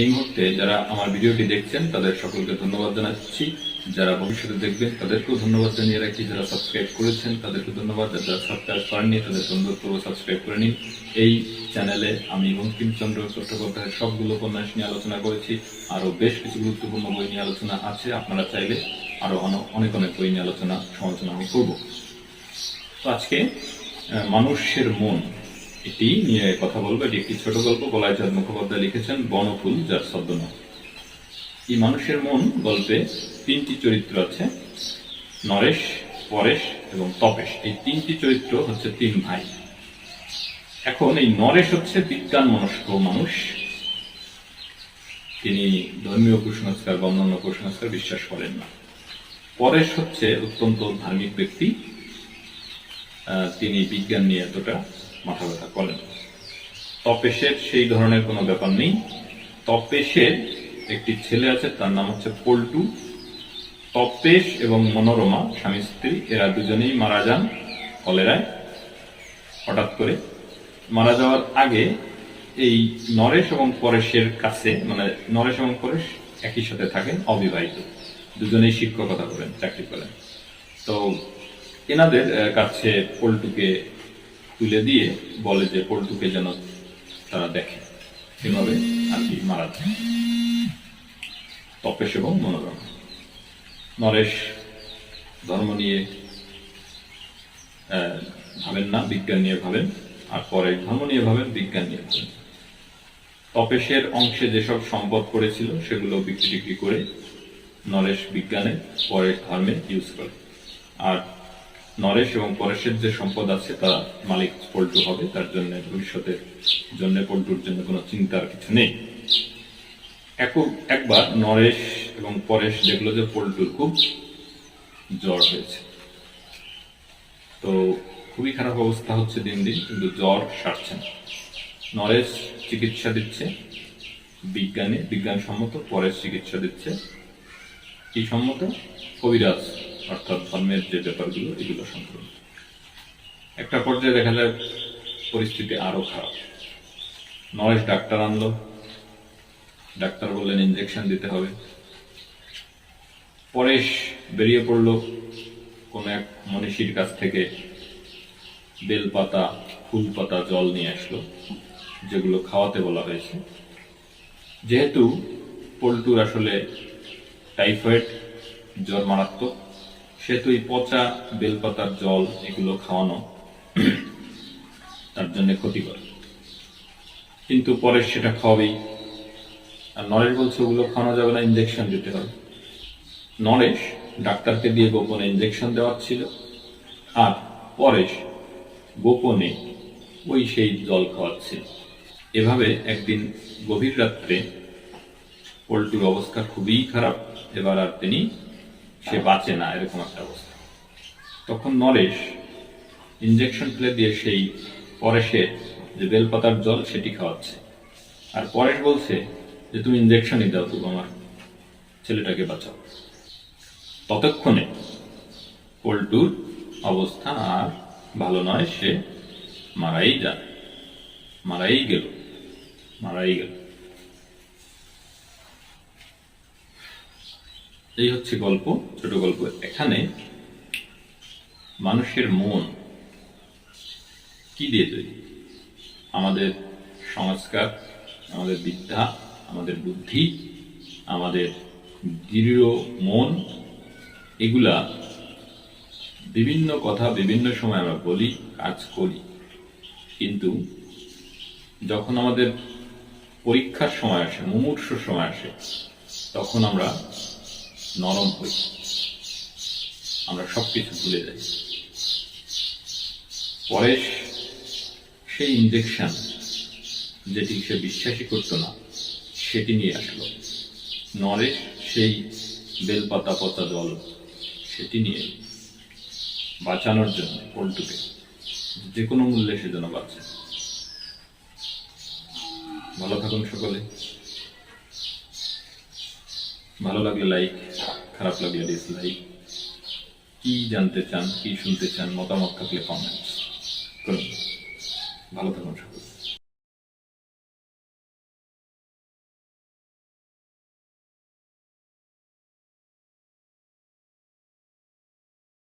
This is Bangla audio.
এই মুহূর্তে যারা আমার ভিডিওটি দেখছেন, তাদের সকলকে ধন্যবাদ জানাচ্ছি। যারা ভবিষ্যতে দেখবেন, তাদেরকেও ধন্যবাদ জানিয়ে রাখি। যারা সাবস্ক্রাইব করেছেন, তাদেরকে ধন্যবাদ। যারা সাবস্ক্রাইব করেননি, তাদের অনুরোধ করব সাবস্ক্রাইব করে নিন। এই চ্যানেলে আমি বঙ্কিমচন্দ্র চট্টোপাধ্যায়ের সবগুলো উপন্যাস নিয়ে আলোচনা করেছি। আরও বেশ কিছু গুরুত্বপূর্ণ বই নিয়ে আলোচনা আছে। আপনারা চাইলে আরও অনেক অনেক বই নিয়ে আলোচনা সমালোচনা আমি করব। তো আজকে মানুষের মন এটি নিয়ে কথা বলব এটি একটি ছোট গল্প বলাইচাঁদ মুখোপাধ্যায় লিখেছেন বনফুল, যার ছদ্মনাম। এই মানুষের মন গল্পে তিনটি চরিত্র আছে, নরেশ, পরেশ এবং তপেশ। এই তিনটি চরিত্র হচ্ছে তিন ভাই। এখন এই নরেশ হচ্ছে বিজ্ঞান মনস্ক মানুষ। তিনি ধর্মীয় কুসংস্কার বা অন্যান্য কুসংস্কার বিশ্বাস করেন না। পরেশ হচ্ছে অত্যন্ত ধার্মিক ব্যক্তি। তিনি বিজ্ঞান নিয়ে এতটা মাথা ব্যথা করেন। তপেশের সেই ধরনের কোনো ব্যাপার নেই। তপেশের একটি ছেলে আছে, তার নাম হচ্ছে পল্টু। তপেশ এবং মনোরমা, স্বামী স্ত্রী, এরা দুজনেই মারা যান কলেরায়। হঠাৎ করে মারা যাওয়ার আগে এই নরেশ এবং পরেশের কাছে মানে নরেশ এবং পরেশ একই সাথে থাকেন, অবিবাহিত। দুজনেই শিক্ষকতা করেন, চাকরি করেন। তো এনাদের কাছে পল্টুকে তুলে দিয়ে বলে যে পল্টুকে যেন তারা দেখে। এভাবে আর কি মারা যায়। তপেশ এবং মনোরম। নরেশ ধর্ম নিয়ে ভাবেন না, বিজ্ঞান নিয়ে ভাবেন, আর পরে ধর্ম নিয়ে ভাবেন, বিজ্ঞান নিয়ে ভাবেন। তপেশের অংশে যেসব সম্পদ করেছিল, সেগুলো বিক্রি টিক্রি করে নরেশ বিজ্ঞানে পরেশ ধর্মে ইউজ করে। আর নরেশ এবং পরেশের যে সম্পদ আছে তা মালিক পল্টু হবে। তার জন্য, ভবিষ্যতের জন্য পল্টুর জন্য কোনো চিন্তার কিছু নেই। একবার নরেশ এবং পরেশ দেখল যে পল্টুর খুব জ্বর হয়েছে। তো খুবই খারাপ অবস্থা হচ্ছে দিন দিন, কিন্তু জ্বর সারছে না। নরেশ চিকিৎসা দিচ্ছে বিজ্ঞানে। বিজ্ঞানসম্মত পরেশ চিকিৎসা দিচ্ছে। কি সম্মত? কবিরাজ অর্থাৎ ধর্মের যে ব্যাপারগুলো, এগুলো সম্পূর্ণ। একটা পর্যায়ে দেখা যায়, পরিস্থিতি আরও খারাপ। নরেশ ডাক্তার আনলো। ডাক্তার বললেন ইঞ্জেকশন দিতে হবে। পরেশ বেরিয়ে পড়ল কোন এক মনীষীর কাছ থেকে। বেলপাতা ফুল পাতা জল নিয়ে আসলো, যেগুলো খাওয়াতে বলা হয়েছে। যেহেতু পল্টুর আসলে টাইফয়েড, জ্বর মারাত্মক সেহেতু এই পচা বেলপাতার জল এগুলো খাওয়ানো তার জন্য ক্ষতিকর। কিন্তু পরে সেটা খাওয়াবেই। আর নরেশ বলছে, ওগুলো খাওয়ানো যাবে না ইঞ্জেকশন দিতে হবে। নরেশ ডাক্তারকে দিয়ে গোপনে ইঞ্জেকশন দেওয়ার ছিল। আর পরেশ গোপনে ওই সেই জল খাওয়াচ্ছিল এভাবে একদিন গভীর রাত্রে পল্টুর অবস্থা খুবই খারাপ। এবার আর তিনি সে বাঁচে না, এরকম একটা অবস্থা। তখন নরেশ ইঞ্জেকশন ফেলে দিয়ে সেই পরেশের যে বেলপাতার জল সেটি খাওয়াচ্ছে। আর পরেশ বলছে যে, তুমি ইঞ্জেকশনই দাও, তুমি আমার ছেলেটাকে বাঁচাও। ততক্ষণে পল্টুর অবস্থা আর ভালো নয়, সে মারাই যান মারাই গেল মারাই গেল। এই হচ্ছে গল্প, ছোট গল্প। এখানে মানুষের মন কি দিয়ে তৈরি? আমাদের সংস্কার, আমাদের বিদ্যা, আমাদের বুদ্ধি, আমাদের দৃঢ় মন, এগুলা বিভিন্ন কথা বিভিন্ন সময় আমরা বলি, কাজ করি। কিন্তু যখন আমাদের পরীক্ষার সময় আসে, মুমূর্ষর সময় আসে, তখন আমরা নরম হই। আমরা সবকিছু ভুলে যাই। পরেশ সেই ইঞ্জেকশন যেটি সে বিশ্বাসই করতো না, সেটি নিয়ে আসলো। নরেশ সেই বেলপাতা পচা জল সেটি নিয়ে বাঁচানোর জন্য পল্টুকে যে কোনো মূল্যে সে যেন বাঁচে। ভালো থাকুন সকলে। ভালো লাগলে লাইক খারাপ লাগলে ডিসলাইক কি জানতে চান, কি শুনতে চান, মতামত থাকলে কমেন্টস করুন। ভালো থাকুন